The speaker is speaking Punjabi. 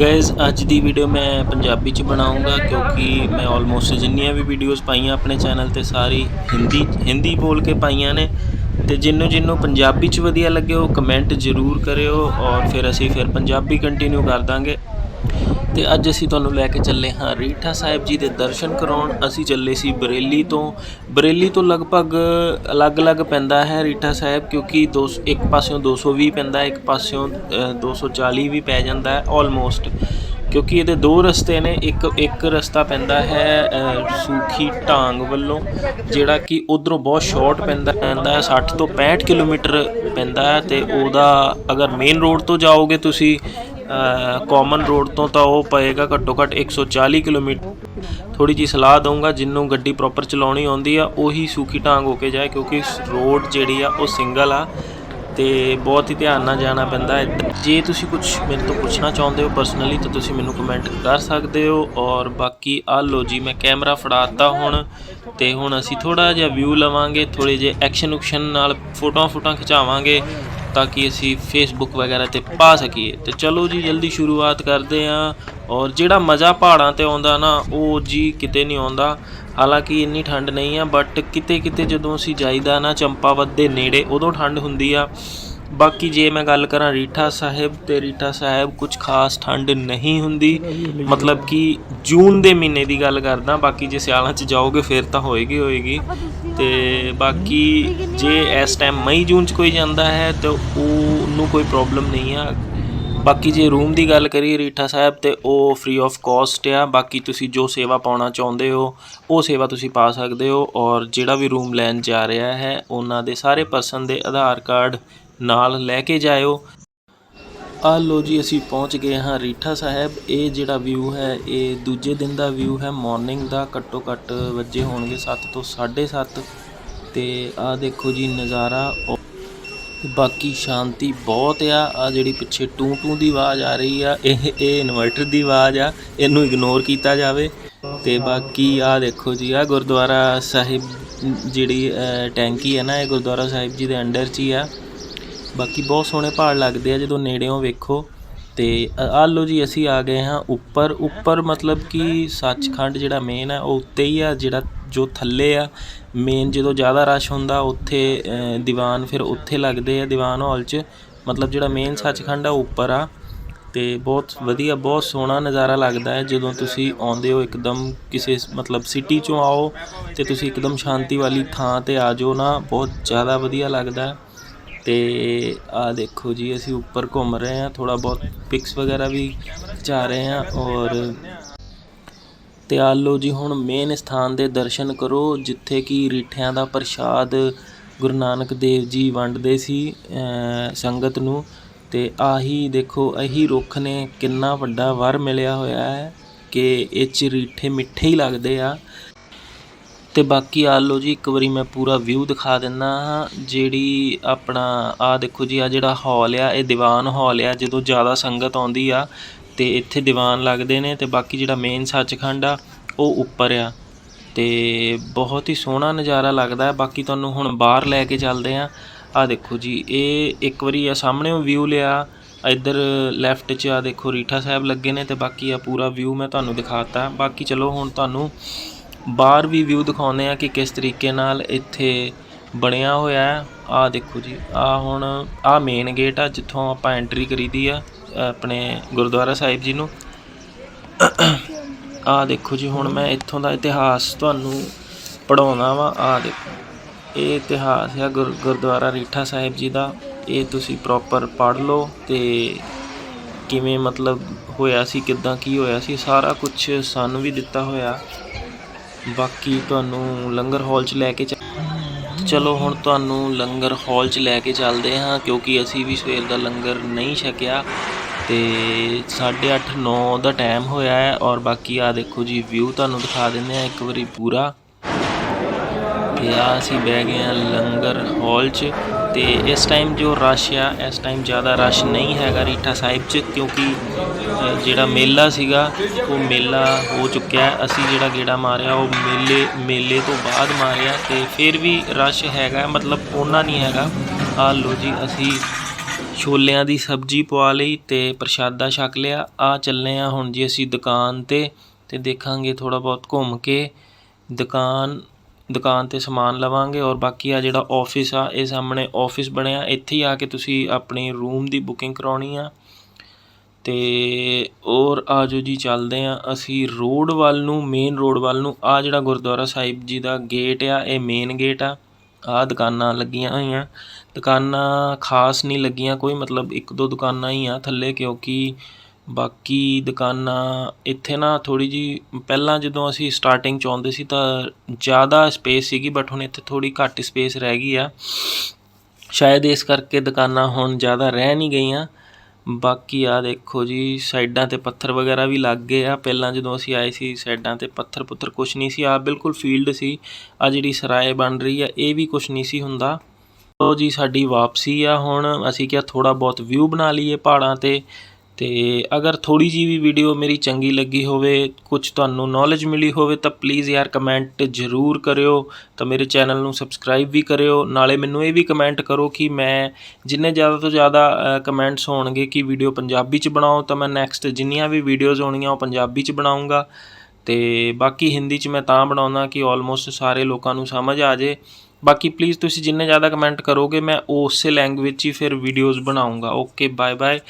ਗਾਇਜ਼ ਅੱਜ ਦੀ ਵੀਡੀਓ ਮੈਂ ਪੰਜਾਬੀ ਚ ਬਣਾਉਂਗਾ ਕਿਉਂਕਿ ਮੈਂ ਆਲਮੋਸਟ ਜਿੰਨੀਆਂ ਵੀ ਵੀਡੀਓਜ਼ ਪਾਈਆਂ ਆਪਣੇ ਚੈਨਲ ਤੇ ਸਾਰੀ ਹਿੰਦੀ ਹਿੰਦੀ ਬੋਲ ਕੇ ਪਾਈਆਂ ਨੇ। ਤੇ ਜਿੰਨੂੰ ਜਿੰਨੂੰ ਪੰਜਾਬੀ ਚ ਵਧੀਆ ਲੱਗੇ ਉਹ ਕਮੈਂਟ ਜ਼ਰੂਰ ਕਰਿਓ ਔਰ ਫਿਰ ਅਸੀਂ ਫਿਰ ਪੰਜਾਬੀ ਕੰਟੀਨਿਊ ਕਰ ਦਾਂਗੇ। ਤੇ ਅੱਜ ਅਸੀਂ ਤੁਹਾਨੂੰ ਲੈ ਕੇ ਚੱਲੇ ਹਾਂ ਰੀਠਾ ਸਾਹਿਬ ਜੀ ਦੇ ਦਰਸ਼ਨ ਕਰਾਉਣ। ਅਸੀਂ ਚੱਲੇ ਸੀ ਬਰੇਲੀ ਤੋਂ। ਬਰੇਲੀ ਤੋਂ ਲਗਭਗ ਅਲੱਗ-ਅਲੱਗ ਪੈਂਦਾ ਹੈ ਰੀਠਾ ਸਾਹਿਬ ਕਿਉਂਕਿ ਦੋ ਇੱਕ ਪਾਸਿਓਂ 220 ਪੈਂਦਾ ਇੱਕ ਪਾਸਿਓਂ ਅ, 240 ਵੀ ਪੈ ਜਾਂਦਾ ਹੈ ਆਲਮੋਸਟ ਕਿਉਂਕਿ ਇਹਦੇ ਦੋ ਰਸਤੇ ਨੇ ਇੱਕ ਇੱਕ ਰਸਤਾ ਪੈਂਦਾ ਹੈ ਸੂਖੀ ਢਾਂਗ ਵੱਲੋਂ ਜਿਹੜਾ ਕਿ ਉਧਰੋਂ ਬਹੁਤ ਸ਼ਾਰਟ ਪੈਂਦਾ ਪੈਂਦਾ ਹੈ 60 ਤੋਂ 65 ਕਿਲੋਮੀਟਰ ਪੈਂਦਾ ਹੈ ਤੇ ਉਹਦਾ ਅਗਰ ਮੇਨ ਰੋਡ ਤੋਂ ਜਾਓਗੇ ਤੁਸੀਂ ਕਾਮਨ ਰੋਡ ਤੋਂ ਤਾਂ ਉਹ ਪਏਗਾ ਘੱਟੋ ਘੱਟ 140 ਕਿਲੋਮੀਟਰ ਥੋੜੀ ਜੀ ਸਲਾਹ ਦਊਂਗਾ, ਜਿੰਨੂੰ ਗੱਡੀ ਪ੍ਰੋਪਰ ਚਲਾਉਣੀ ਆਉਂਦੀ ਆ, ਉਹੀ ਸੂਖੀ ਢਾਂਗ ਹੋ ਕੇ ਜਾਏ, ਕਿਉਂਕਿ ਰੋਡ ਜਿਹੜੀ ਆ, ਉਹ ਸਿੰਗਲ ਆ ਤੇ ਬਹੁਤ ਹੀ ਧਿਆਨ ਨਾਲ ਜਾਣਾ ਪੈਂਦਾ ਹੈ। ਜੇ ਤੁਸੀਂ ਕੁਝ ਮੇਰੇ ਤੋਂ ਪੁੱਛਣਾ ਚਾਹੁੰਦੇ ਹੋ ਪਰਸਨਲੀ ਤਾਂ ਤੁਸੀਂ ਮੈਨੂੰ ਕਮੈਂਟ ਕਰ ਸਕਦੇ ਹੋ। ਔਰ ਬਾਕੀ, ਆ ਲੋ ਜੀ, ਮੈਂ ਕੈਮਰਾ ਫੜਾਤਾ ਹੁਣ, ਤੇ ਹੁਣ ਅਸੀਂ ਥੋੜਾ ਜਿਹਾ ਵਿਊ ਲਵਾਂਗੇ ਥੋੜੇ ਜਿਹੇ ਐਕਸ਼ਨ ਉਕਸ਼ਨ ਨਾਲ ਫੋਟੋਆਂ ਫੋਟੋਆਂ ਖਿਚਾਵਾਂਗੇ। ਤਾਂ ਕਿ ਅਸੀਂ ਫੇਸਬੁੱਕ ਵਗੈਰਾ ਤੇ ਪਾ ਸਕੀਏ। ਤੇ ਚਲੋ ਜੀ, ਜਲਦੀ ਸ਼ੁਰੂਆਤ ਕਰਦੇ ਆਂ ਔਰ ਜਿਹੜਾ ਮਜ਼ਾ ਪਹਾੜਾਂ ਤੇ ਆਉਂਦਾ ਨਾ, ਉਹ ਜੀ ਕਿਤੇ ਨਹੀਂ ਆਉਂਦਾ। ਹਾਲਾਂਕਿ ਇੰਨੀ ਠੰਡ ਨਹੀਂ ਆ ਬਟ ਕਿਤੇ ਕਿਤੇ ਜਦੋਂ ਅਸੀਂ ਜਾਈਦਾ ਨਾ, ਚੰਪਾਵਤ ਦੇ ਨੇੜੇ, ਉਦੋਂ ਠੰਡ ਹੁੰਦੀ ਆ। ਬਾਕੀ ਜੇ ਮੈਂ ਗੱਲ ਕਰਾਂ ਰੀਠਾ ਸਾਹਿਬ ਤੇ ਰੀਠਾ ਸਾਹਿਬ ਕੁਝ ਖਾਸ ਠੰਡ ਨਹੀਂ ਹੁੰਦੀ। ਮਤਲਬ ਕਿ ਜੂਨ ਦੇ ਮਹੀਨੇ ਦੀ ਗੱਲ ਕਰਦਾ, ਬਾਕੀ ਜੇ ਸਿਆਲਾਂ 'ਚ ਜਾਓਗੇ ਫਿਰ ਤਾਂ ਹੋਏਗੀ ਹੋਏਗੀ। ਤੇ ਬਾਕੀ ਜੇ ਇਸ ਟਾਈਮ ਮਈ ਜੂਨ 'ਚ ਕੋਈ ਜਾਂਦਾ ਹੈ ਤਾਂ ਉਹਨੂੰ ਕੋਈ ਪ੍ਰੋਬਲਮ ਨਹੀਂ ਆ। ਬਾਕੀ ਜੇ ਰੂਮ ਦੀ ਗੱਲ ਕਰੀਏ ਰੀਠਾ ਸਾਹਿਬ ਤੇ ਉਹ ਫ੍ਰੀ ਆਫ ਕਾਸਟ ਆ। ਬਾਕੀ ਤੁਸੀਂ ਜੋ ਸੇਵਾ ਪਾਉਣਾ ਚਾਹੁੰਦੇ ਹੋ, ਉਹ ਸੇਵਾ ਤੁਸੀਂ ਪਾ ਸਕਦੇ ਹੋ। ਔਰ ਜਿਹੜਾ ਵੀ ਰੂਮ ਲੈਣ ਜਾ ਰਿਹਾ ਹੈ, ਉਹਨਾਂ ਦੇ ਸਾਰੇ ਪਰਸਨ ਦੇ ਆਧਾਰ ਕਾਰਡ ਨਾਲ ਲੈ ਕੇ ਜਾਇਓ। ਆ ਲੋ ਜੀ, ਅਸੀਂ ਪਹੁੰਚ ਗਏ ਹਾਂ ਰੀਠਾ ਸਾਹਿਬ। ਇਹ ਜਿਹੜਾ ਵਿਊ ਹੈ, ਇਹ ਦੂਜੇ ਦਿਨ ਦਾ ਵਿਊ ਹੈ। ਮਾਰਨਿੰਗ ਦਾ ਘੱਟੋ ਘੱਟ ਵੱਜੇ ਹੋਣਗੇ 7 ਤੋਂ 7:30 ਤੇ ਆ ਦੇਖੋ ਜੀ, ਨਜ਼ਾਰਾ ਔਰ ਬਾਕੀ ਸ਼ਾਂਤੀ ਬਹੁਤ ਆ। ਆ ਜਿਹੜੀ ਪਿੱਛੇ ਟੂ ਟੂ ਦੀ ਆਵਾਜ਼ ਆ ਰਹੀ ਆ, ਇਹ ਇਹ ਇਨਵਰਟਰ ਦੀ ਆਵਾਜ਼ ਆ। ਇਹਨੂੰ ਇਗਨੋਰ ਕੀਤਾ ਜਾਵੇ। ਤੇ ਬਾਕੀ ਆ ਦੇਖੋ ਜੀ ਆ ਗੁਰਦੁਆਰਾ ਸਾਹਿਬ ਜਿਹੜੀ ਟੈਂਕੀ ਹੈ ਨਾ, ਇਹ ਗੁਰਦੁਆਰਾ ਸਾਹਿਬ ਜੀ ਦੇ ਅੰਡਰ 'ਚ ਹੀ ਆ। ਬਾਕੀ ਬਹੁਤ ਸੋਹਣੇ ਪਹਾੜ ਲੱਗਦੇ ਆ, ਜਦੋਂ ਨੇੜਿਓਂ ਵੇਖੋ। ਤੇ ਅ- ਆ ਲੋ ਜੀ, ਅਸੀਂ ਆ ਗਏ ਹਾਂ ਉੱਪਰ। ਉੱਪਰ ਮਤਲਬ ਕਿ ਸੱਚਖੰਡ ਜਿਹੜਾ ਮੇਨ ਹੈ ਉਹ ਉੱਤੇ ਹੀ ਆ, ਜਿਹੜਾ ਜੋ ਥੱਲੇ ਆ। ਮੇਨ ਜਦੋਂ ਜ਼ਿਆਦਾ ਰਸ਼ ਹੁੰਦਾ, ਉੱਥੇ ਦੀਵਾਨ ਫਿਰ ਉੱਥੇ ਲੱਗਦੇ ਆ, ਦੀਵਾਨ ਹਾਲ 'ਚ। ਮਤਲਬ ਜਿਹੜਾ ਮੇਨ ਸੱਚਖੰਡ ਆ, ਉਹ ਉੱਪਰ ਆ। ਤੇ ਬਹੁਤ ਵਧੀਆ, ਬਹੁਤ ਸੋਹਣਾ ਨਜ਼ਾਰਾ ਲੱਗਦਾ ਹੈ, ਜਦੋਂ ਤੁਸੀਂ ਆਉਂਦੇ ਹੋ ਇੱਕਦਮ ਕਿਸੇ ਮਤਲਬ ਸਿਟੀ ਚੋਂ ਆਓ ਤੇ ਤੁਸੀਂ ਇੱਕਦਮ ਸ਼ਾਂਤੀ ਵਾਲੀ ਥਾਂ ਤੇ ਆ ਜਾਓ ਨਾ, ਬਹੁਤ ਜ਼ਿਆਦਾ ਵਧੀਆ ਲੱਗਦਾ ਹੈ। ਤੇ ਆ ਦੇਖੋ ਜੀ, ਅਸੀਂ ਉੱਪਰ ਘੁੰਮ ਰਹੇ ਹਾਂ ਥੋੜਾ ਬਹੁਤ ਪਿਕਸ ਵਗੈਰਾ ਵੀ ਖਿਚਾ ਰਹੇ ਹਾਂ ਔਰ ਤੇ ਆ ਲਓ ਜੀ, ਹੁਣ ਮੇਨ ਸਥਾਨ ਦੇ ਦਰਸ਼ਨ ਕਰੋ, ਜਿੱਥੇ ਕਿ ਰੀਠਿਆਂ ਦਾ ਪ੍ਰਸ਼ਾਦ ਗੁਰੂ ਨਾਨਕ ਦੇਵ ਜੀ ਵੰਡਦੇ ਸੀ ਸੰਗਤ ਨੂੰ। ਤੇ ਆਹੀ ਦੇਖੋ, ਇਹੀ ਰੁੱਖ ਨੇ, ਕਿੰਨਾ ਵੱਡਾ ਵਰ ਮਿਲਿਆ ਹੋਇਆ ਹੈ ਕਿ ਇਹ 'ਚ ਰੀਠੇ ਮਿੱਠੇ ਹੀ ਲੱਗਦੇ ਆ। ਅਤੇ ਬਾਕੀ ਆ ਲਓ ਜੀ, ਇੱਕ ਵਾਰੀ ਮੈਂ ਪੂਰਾ ਵਿਊ ਦਿਖਾ ਦਿੰਦਾ ਹਾਂ, ਜਿਹੜੀ ਆਪਣਾ, ਆਹ ਦੇਖੋ ਜੀ, ਆਹ ਜਿਹੜਾ ਹਾਲ ਆ, ਇਹ ਦੀਵਾਨ ਹਾਲ ਆ, ਜਦੋਂ ਜ਼ਿਆਦਾ ਸੰਗਤ ਆਉਂਦੀ ਆ ਅਤੇ ਇੱਥੇ ਦੀਵਾਨ ਲੱਗਦੇ ਨੇ ਅਤੇ ਬਾਕੀ ਜਿਹੜਾ ਮੇਨ ਸੱਚਖੰਡ ਆ, ਉਹ ਉੱਪਰ ਆ। ਅਤੇ ਬਹੁਤ ਹੀ ਸੋਹਣਾ ਨਜ਼ਾਰਾ ਲੱਗਦਾ ਬਾਕੀ ਤੁਹਾਨੂੰ ਹੁਣ ਬਾਹਰ ਲੈ ਕੇ ਚੱਲਦੇ ਹਾਂ। ਆਹ ਦੇਖੋ ਜੀ, ਇਹ ਇੱਕ ਵਾਰੀ ਆ ਸਾਹਮਣੇੋਂ ਵਿਊ ਲਿਆ, ਇੱਧਰ ਲੈਫਟ 'ਚ ਆ ਦੇਖੋ, ਰੀਠਾ ਸਾਹਿਬ ਲੱਗੇ ਨੇ ਅਤੇ ਬਾਕੀ ਆ ਪੂਰਾ ਵਿਊ ਮੈਂ ਤੁਹਾਨੂੰ ਦਿਖਾਤਾ। ਬਾਕੀ ਚਲੋ ਹੁਣ ਤੁਹਾਨੂੰ ਬਾਹਰ ਵੀ ਵਿਊ ਦਿਖਾਉਂਦੇ ਆ ਕਿ ਕਿਸ ਤਰੀਕੇ ਨਾਲ ਇੱਥੇ ਬਣਿਆ ਹੋਇਆ ਹੈ। ਆ ਦੇਖੋ ਜੀ, ਆਹ ਹੁਣ ਆਹ ਮੇਨ ਗੇਟ ਆ ਜਿੱਥੋਂ ਆਪਾਂ ਐਂਟਰੀ ਕਰੀਦੀ ਆ, ਆਪਣੇ ਗੁਰਦੁਆਰਾ ਸਾਹਿਬ ਜੀ ਨੂੰ। ਆਹ ਦੇਖੋ ਜੀ, ਹੁਣ ਮੈਂ ਇੱਥੋਂ ਦਾ ਇਤਿਹਾਸ ਤੁਹਾਨੂੰ ਪੜਾਉਣਾ ਵਾ। ਆਹ ਦੇਖੋ, ਇਹ ਇਤਿਹਾਸ ਆ ਗੁਰ, ਗੁਰਦੁਆਰਾ ਰੀਠਾ ਸਾਹਿਬ ਜੀ ਦਾ। ਇਹ ਤੁਸੀਂ ਪ੍ਰੋਪਰ ਪੜ੍ਹ ਲਓ ਤੇ ਕਿਵੇਂ ਮਤਲਬ ਹੋਇਆ ਸੀ, ਕਿੱਦਾਂ ਕੀ ਹੋਇਆ ਸੀ, ਸਾਰਾ ਕੁਝ ਸਾਨੂੰ ਵੀ ਦਿੱਤਾ ਹੋਇਆ। ਬਾਕੀ ਤੁਹਾਨੂੰ ਲੰਗਰ ਹਾਲ 'ਚ ਲੈ ਕੇ ਚਲੋ ਹੁਣ ਤੁਹਾਨੂੰ ਲੰਗਰ ਹਾਲ 'ਚ ਲੈ ਕੇ ਚੱਲਦੇ ਹਾਂ, ਕਿਉਂਕਿ ਅਸੀਂ ਵੀ ਸਵੇਰ ਦਾ ਲੰਗਰ ਨਹੀਂ ਛਕਿਆ ਤੇ 8:30 9 ਦਾ ਟਾਈਮ ਹੋਇਆ ਹੈ ਔਰ ਬਾਕੀ ਆ ਦੇਖੋ ਜੀ ਵਿਊ ਤੁਹਾਨੂੰ ਦਿਖਾ ਦਿੰਦੇ ਆ ਇੱਕ ਵਾਰੀ ਪੂਰਾ। ਤੇ ਆ ਅਸੀਂ ਬਹਿ ਗਏ ਆ ਲੰਗਰ ਹਾਲ 'ਚ। ਤੇ ਇਸ ਟਾਈਮ ਜੋ ਰਸ਼ ਆ, ਇਸ ਟਾਈਮ ਜ਼ਿਆਦਾ ਰਸ਼ ਨਹੀਂ ਹੈਗਾ ਰੀਠਾ ਸਾਹਿਬ 'ਚ, ਕਿਉਂਕਿ ਜਿਹੜਾ ਮੇਲਾ ਸੀਗਾ, ਉਹ ਮੇਲਾ ਹੋ ਚੁੱਕਿਆ ਅਸੀਂ ਜਿਹੜਾ ਗੇੜਾ ਮਾਰਿਆ, ਉਹ ਮੇਲੇ ਮੇਲੇ ਤੋਂ ਬਾਅਦ ਮਾਰਿਆ ਤੇ ਫਿਰ ਵੀ ਰਸ਼ ਹੈਗਾ, ਮਤਲਬ ਉਹਨਾਂ ਨਹੀਂ ਹੈਗਾ। ਆ ਲੋ ਜੀ, ਅਸੀਂ ਛੋਲਿਆਂ ਦੀ ਸਬਜ਼ੀ ਪਵਾ ਲਈ ਤੇ ਪ੍ਰਸ਼ਾਦਾ ਛਕ ਲਿਆ। ਆ ਚੱਲੇ ਆ ਹੁਣ ਜੀ ਅਸੀਂ ਦੁਕਾਨ ਤੇ ਤੇ ਦੇਖਾਂਗੇ ਥੋੜਾ ਬਹੁਤ ਘੁੰਮ ਕੇ। ਦੁਕਾਨ ਦੁਕਾਨ ਤੇ ਸਮਾਨ ਲਵਾਂਗੇ ਔਰ ਬਾਕੀ ਆ ਜਿਹੜਾ ਆਫਿਸ ਆ, ਇਹ ਸਾਹਮਣੇ ਆਫਿਸ ਬਣਿਆ। ਇੱਥੇ ਹੀ ਆ ਕੇ ਤੁਸੀਂ ਆਪਣੇ ਰੂਮ ਦੀ ਬੁਕਿੰਗ ਕਰਾਉਣੀ ਆ। ਤੇ ਔਰ ਆਜੋ ਜੀ, ਚੱਲਦੇ ਆ। ਅਸੀਂ ਰੋਡ ਵੱਲ ਨੂੰ ਮੇਨ ਰੋਡ ਵੱਲ ਨੂੰ, ਆ ਜਿਹੜਾ ਗੁਰਦੁਆਰਾ ਸਾਹਿਬ ਜੀ ਦਾ ਗੇਟ ਆ, ਇਹ ਮੇਨ ਗੇਟ ਆ। ਆ ਦੁਕਾਨਾਂ ਲੱਗੀਆਂ ਹੋਈਆਂ। ਦੁਕਾਨਾਂ ਖਾਸ ਨਹੀਂ ਲੱਗੀਆਂ, ਕੋਈ ਮਤਲਬ ਇੱਕ ਦੋ ਦੁਕਾਨਾਂ ਹੀ ਆ ਥੱਲੇ, ਕਿਉਂਕਿ ਬਾਕੀ ਦੁਕਾਨਾਂ ਇੱਥੇ ਨਾ ਥੋੜ੍ਹੀ ਜਿਹੀ, ਪਹਿਲਾਂ ਜਦੋਂ ਅਸੀਂ ਸਟਾਰਟਿੰਗ ਚ ਆਉਂਦੇ ਸੀ ਤਾਂ ਜ਼ਿਆਦਾ ਸਪੇਸ ਸੀਗੀ ਬਟ ਹੁਣ ਇੱਥੇ ਥੋੜ੍ਹੀ ਘੱਟ ਸਪੇਸ ਰਹਿ ਗਈ ਆ। ਸ਼ਾਇਦ ਇਸ ਕਰਕੇ ਦੁਕਾਨਾਂ ਹੁਣ ਜ਼ਿਆਦਾ ਰਹਿ ਨਹੀਂ ਗਈਆਂ। ਬਾਕੀ ਆ ਦੇਖੋ ਜੀ, ਸਾਈਡਾਂ ਤੇ ਪੱਥਰ ਵਗੈਰਾ ਵੀ ਲੱਗ ਗਏ ਆ। ਪਹਿਲਾਂ ਜਦੋਂ ਅਸੀਂ ਆਏ ਸੀ, ਸਾਈਡਾਂ ਤੇ ਪੱਥਰ ਪੁੱਥਰ ਕੁਛ ਨਹੀਂ ਸੀ। ਆ ਬਿਲਕੁਲ ਫੀਲਡ ਸੀ। ਆ ਜਿਹੜੀ ਸਰਾਏ ਬਣ ਰਹੀ ਆ, ਇਹ ਵੀ ਕੁਛ ਨਹੀਂ ਸੀ ਹੁੰਦਾ। ਉਹ ਜੀ, ਸਾਡੀ ਵਾਪਸੀ ਆ ਹੁਣ। ਅਸੀਂ ਕਿਹਾ ਥੋੜਾ ਬਹੁਤ ਵਿਊ ਬਣਾ ਲਈਏ ਪਹਾੜਾਂ ਤੇ। ਅਤੇ ਅਗਰ ਥੋੜ੍ਹੀ ਜਿਹੀ ਵੀ ਵੀਡੀਓ ਮੇਰੀ ਚੰਗੀ ਲੱਗੀ ਹੋਵੇ, ਕੁਛ ਤੁਹਾਨੂੰ ਨੌਲੇਜ ਮਿਲੀ ਹੋਵੇ, ਤਾਂ ਪਲੀਜ਼ ਯਾਰ ਕਮੈਂਟ ਜ਼ਰੂਰ ਕਰਿਓ। ਤਾਂ ਮੇਰੇ ਚੈਨਲ ਨੂੰ ਸਬਸਕ੍ਰਾਈਬ ਵੀ ਕਰਿਓ। ਨਾਲੇ ਮੈਨੂੰ ਇਹ ਵੀ ਕਮੈਂਟ ਕਰੋ ਕਿ ਮੈਂ ਜਿੰਨੇ ਜ਼ਿਆਦਾ ਤੋਂ ਜ਼ਿਆਦਾ ਕਮੈਂਟਸ ਹੋਣਗੇ ਕਿ ਵੀਡੀਓ ਪੰਜਾਬੀ ਚ ਬਣਾਓ, ਤਾਂ ਮੈਂ ਨੈਕਸਟ ਜਿੰਨੀਆਂ ਵੀ ਵੀਡੀਓਜ਼ ਹੋਣਗੀਆਂ, ਉਹ ਪੰਜਾਬੀ ਚ ਬਣਾਉਂਗਾ। ਤੇ ਬਾਕੀ ਹਿੰਦੀ ਚ ਮੈਂ ਤਾਂ ਬਣਾਉਣਾ ਕਿ ਆਲਮੋਸਟ ਸਾਰੇ ਲੋਕਾਂ ਨੂੰ ਸਮਝ ਆ ਜੇ। ਬਾਕੀ ਪਲੀਜ਼ ਤੁਸੀਂ ਜਿੰਨੇ ਜ਼ਿਆਦਾ ਕਮੈਂਟ ਕਰੋਗੇ, ਮੈਂ ਉਸੇ ਲੈਂਗੁਏਜ 'ਚ ਹੀ ਫਿਰ ਵੀਡੀਓਜ਼ ਬਣਾਉਂਗਾ। Okay bye bye